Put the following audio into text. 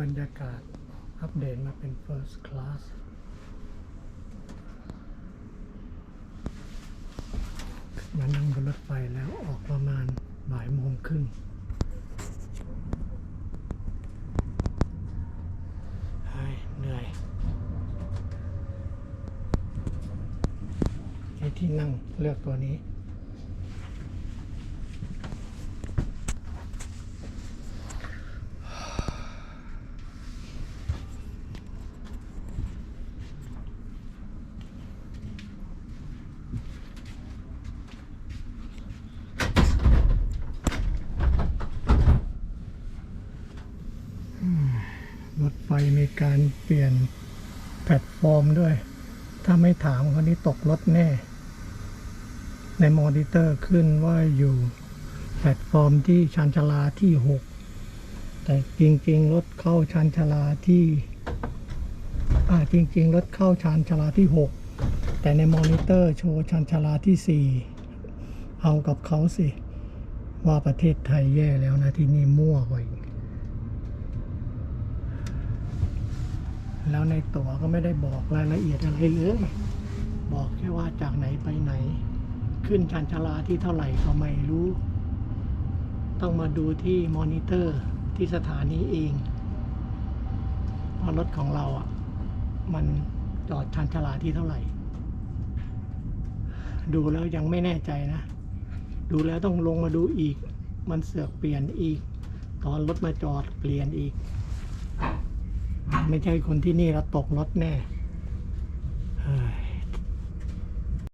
บรรยากาศอัปเดตมาเป็น First Class มานั่งบนรถไฟแล้วออกประมาณบ่ายโมงครึ่งเฮ้ยเหนื่อยที่นั่งเลือกตัวนี้ รถไฟมีการเปลี่ยนแพลตฟอร์มด้วย ถ้าไม่ถามคนนี้ตกรถแน่ ในมอนิเตอร์ขึ้นว่าอยู่แพลตฟอร์มที่ชานชาลาที่ 6 แต่จริง ๆ รถเข้าชานชาลาที่ อ่าจริง ๆ รถเข้าชานชาลาที่ 6 แต่ในมอนิเตอร์โชว์ชานชาลาที่ 4 เอากับเขาสิ ว่าประเทศไทยแย่แล้วนะที่นี่มั่วกว่าอีก แล้วในตั๋วก็ไม่ได้บอกรายละเอียดอะไรเลย บอกแค่ว่าจากไหนไปไหน ขึ้นชันชลาที่เท่าไหร่ก็ไม่รู้ ต้องมาดูที่มอนิเตอร์ที่สถานีเองว่ารถของเราอะ มันจอดชันชลาที่เท่าไหร่ ดูแล้วยังไม่แน่ใจนะ ดูแล้วต้องลงมาดูอีก มันเสือกเปลี่ยนอีก ตอนรถมาจอดเปลี่ยนอีก ไม่ใช่คนที่นี่เราตกรถแน่